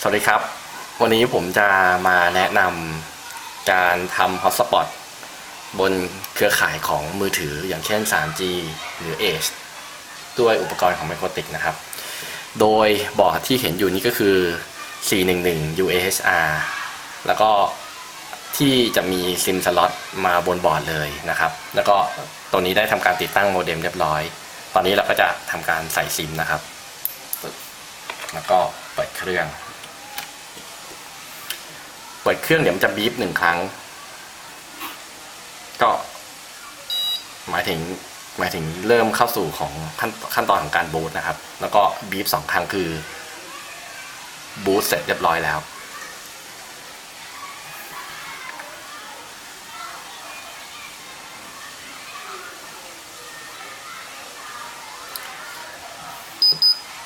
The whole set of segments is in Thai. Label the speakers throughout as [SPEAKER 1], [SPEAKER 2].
[SPEAKER 1] สวัสดีครับ วันนี้ผมจะมาแนะนำการทำ Hotspot บนเครือข่ายของมือถืออย่างเช่น 3G หรือ Edge ด้วยอุปกรณ์ของ Microtik นะครับ โดยบอร์ดที่เห็นอยู่นี้ก็คือ 411 UHR แล้วก็ที่จะมีซิมสล็อตมาบนบอร์ดเลยนะครับ แล้วก็ตัวนี้ได้ทำการติดตั้งโมเด็มเรียบร้อย ตอนนี้เราก็จะทำการใส่ซิมนะครับ แล้วก็เปิดเครื่อง เปิดเครื่องเดี๋ยวมันจะบีบหนึ่งครั้ง ก็ หมายถึงหมายถึงเริ่มเข้าสู่ของขั้นขั้นตอนของการบูตนะครับ แล้วก็บีบสองครั้งคือบูตเสร็จเรียบร้อยแล้ว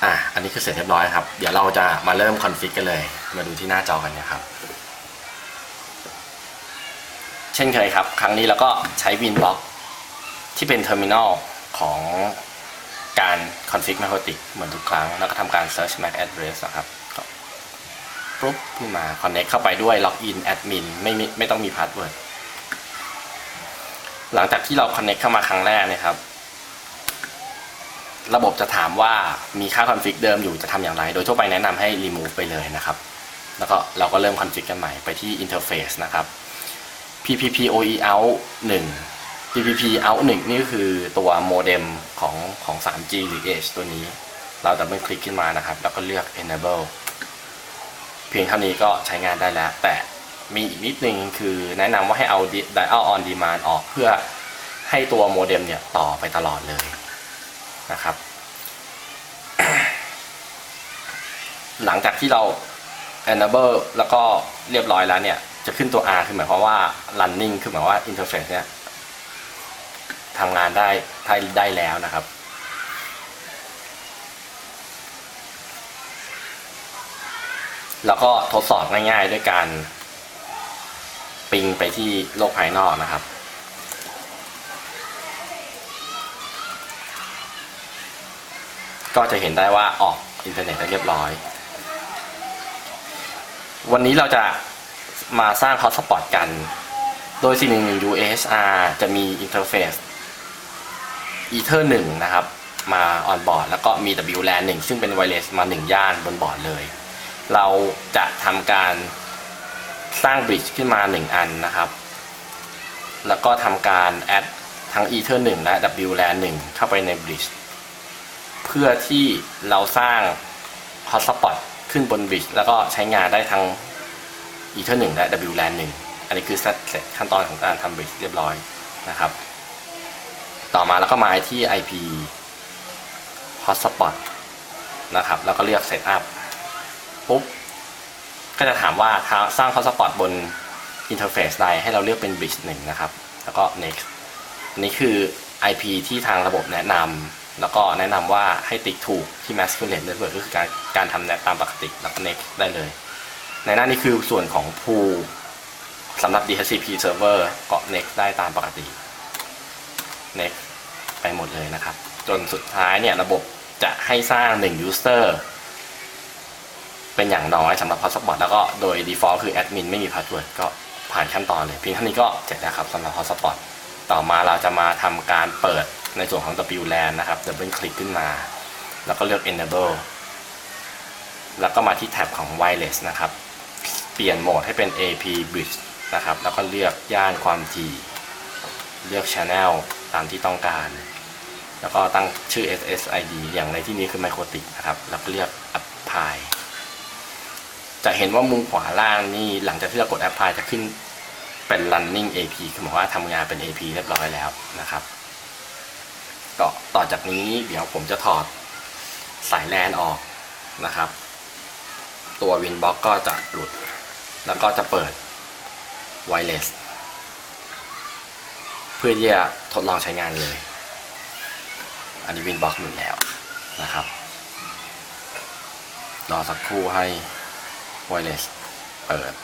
[SPEAKER 1] อะ อันนี้คือเสร็จเรียบร้อยครับ เดี๋ยวเราจะมาเริ่มคอนฟิกกันเลย มาดูที่หน้าจอกันนะครับ เช่นเคยครับ ครั้งนี้เราก็ใช้วินบล็อกที่เป็นเทอร์มินอลของการคอนฟิกแม c ติกเหมือนทุกครั้ง แล้วก็ทำการ search MAC address นะครับปุ๊บขึ้นมา connect เข้าไปด้วย login admin ไม่มีไม่ต้องมี password หลังจากที่เรา connect เข้ามาครั้งแรกนะครับ ระบบจะถามว่ามีค่าคอนฟิกเดิมอยู่จะทำอย่างไร โดยทั่วไปแนะนำให้ remove ไปเลยนะครับ แล้วก็เราก็เริ่มคอนฟิกกันใหม่ไปที่ interface นะครับ PPP OE out 1 PPP out 1นี่ก็คือตัวโมเด็มของของ 3G หรือ Edge ตัวนี้ เราดับเบิลคลิกขึ้นมานะครับ แล้วก็เลือก enable เพียงเท่านี้ก็ใช้งานได้แล้ว แต่มีอีกนิดนึงคือแนะนำว่าให้เอา dial on demand ออกเพื่อให้ตัวโมเด็มเนี่ยต่อไปตลอดเลยนะครับ หลังจากที่เรา enable แล้วก็เรียบร้อยแล้วเนี่ย จะขึ้นตัว R คือหมายความว่า running คือหมายวามว่า interface เนี่ยทำงานได้ได้ได้แล้วนะครับ แล้วก็ทดสอบง่ายๆด้วยการปิงไปที่โลกภายนอกนะครับก็จะเห็นได้ว่าออกอินเทอร์เน็ตได้เรียบร้อย วันนี้เราจะ มาสร้าง Hotspot กัน โดย 411 UHR จะมีอินเทอร์เฟซ Ether 1 นะครับ มาออนบอร์ด แล้วก็มี WLAN 1 ซึ่งเป็นไวเลสมา 1 ย่านบนบอร์ดเลย เราจะทำการสร้างบริดจ์ขึ้นมา 1 อันนะครับ แล้วก็ทำการแอดทั้ง Ether 1 และ WLAN 1 เข้าไปในบริดจ์เพื่อที่เราสร้าง Hotspot ขึ้นบนบริดจ์แล้วก็ใช้งานได้ทั้ง Ether 1และ WLAN 1อันนี้คือเสร็จขั้นตอนของการทำบริดจ์เรียบร้อยนะครับ ต่อมาแล้วก็มาที่ IP Hotspot นะครับ แล้วก็เลือก Setup ปุ๊บ ก็จะถามว่าถ้าสร้าง Hotspot บน Interface ใดให้เราเลือกเป็น Bridge 1นะครับ แล้วก็ Next อันนี้คือ IP ที่ทางระบบแนะนำแล้วก็แนะนำว่าให้ติ๊กถูกที่ Masquerade Network ก็คือการการทำแนตามปกติแล้วก็ Next ได้เลย ในหน้านี้คือส่วนของ pool สำหรับ DHCP server เก็ next ได้ตามปกติ next ไปหมดเลยนะครับ จนสุดท้ายเนี่ยระบบจะให้สร้าง 1 user เป็นอย่างน้อยสำหรับ hotspot แล้วก็โดย default คือ admin ไม่มี password ก็ผ่านขั้นตอนเลยเพียงเท่านี้ก็เสร็จแล้วครับสำหรับ hotspot ต่อมาเราจะมาทำการเปิดในส่วนของ WLAN นะครับ double click ขึ้นมา แล้วก็เลือก enable แล้วก็มาที่แท็บของ wireless นะครับ ปลี่ยนโหมดให้เป็น AP bridge นะครับ แล้วก็เลือกย่านความถี่เลือก channel ตามที่ต้องการ แล้วก็ตั้งชื่อ SSID อย่างในที่นี้คือ Microtik นะครับ แล้วก็เลือก apply จะเห็นว่ามุมขวาล่างนี่หลังจากที่เรากด apply จะขึ้นเป็น running AP คือหมายว่าทำงานเป็น AP เรียบร้อยแล้วนะครับ ก็ต่อจากนี้เดี๋ยวผมจะถอดสายแลนออกนะครับ ตัววินบ็อกก็จะหลุด แล้วก็จะเปิดไวเลสเพื่อที่จะทดลองใช้งานเลย อันนี้วินบ็อกหลุดแล้วนะครับ รอสักครู่ให้ไวเลสเปิด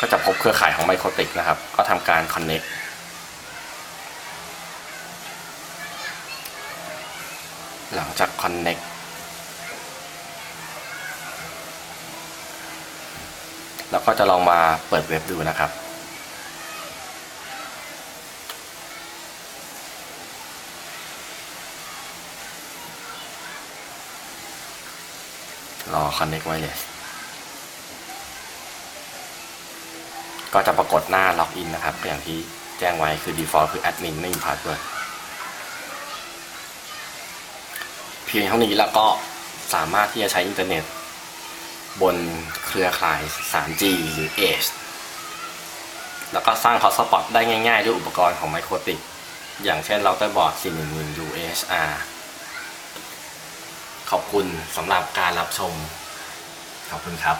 [SPEAKER 1] ก็จะพบเครือข่ายของไมโครติกนะครับ ก็ทำการ connect หลังจาก connect แล้วก็จะลองมาเปิดเว็บดูนะครับ รอ connect wireless ก็จะปรากฏหน้าล็อกอินนะครับ อย่างที่แจ้งไว้คือ default คือ admin ไม่มี password เพียงเท่านี้แล้วก็สามารถที่จะใช้อินเทอร์เน็ต บนเครือข่าย 3G หรือ Edge แล้วก็สร้าง hotspot ได้ง่ายๆ ด้วยอุปกรณ์ของ Microtik อย่างเช่นเราเตอร์บอร์ด411 UHR ขอบคุณสำหรับการรับชม ขอบคุณครับ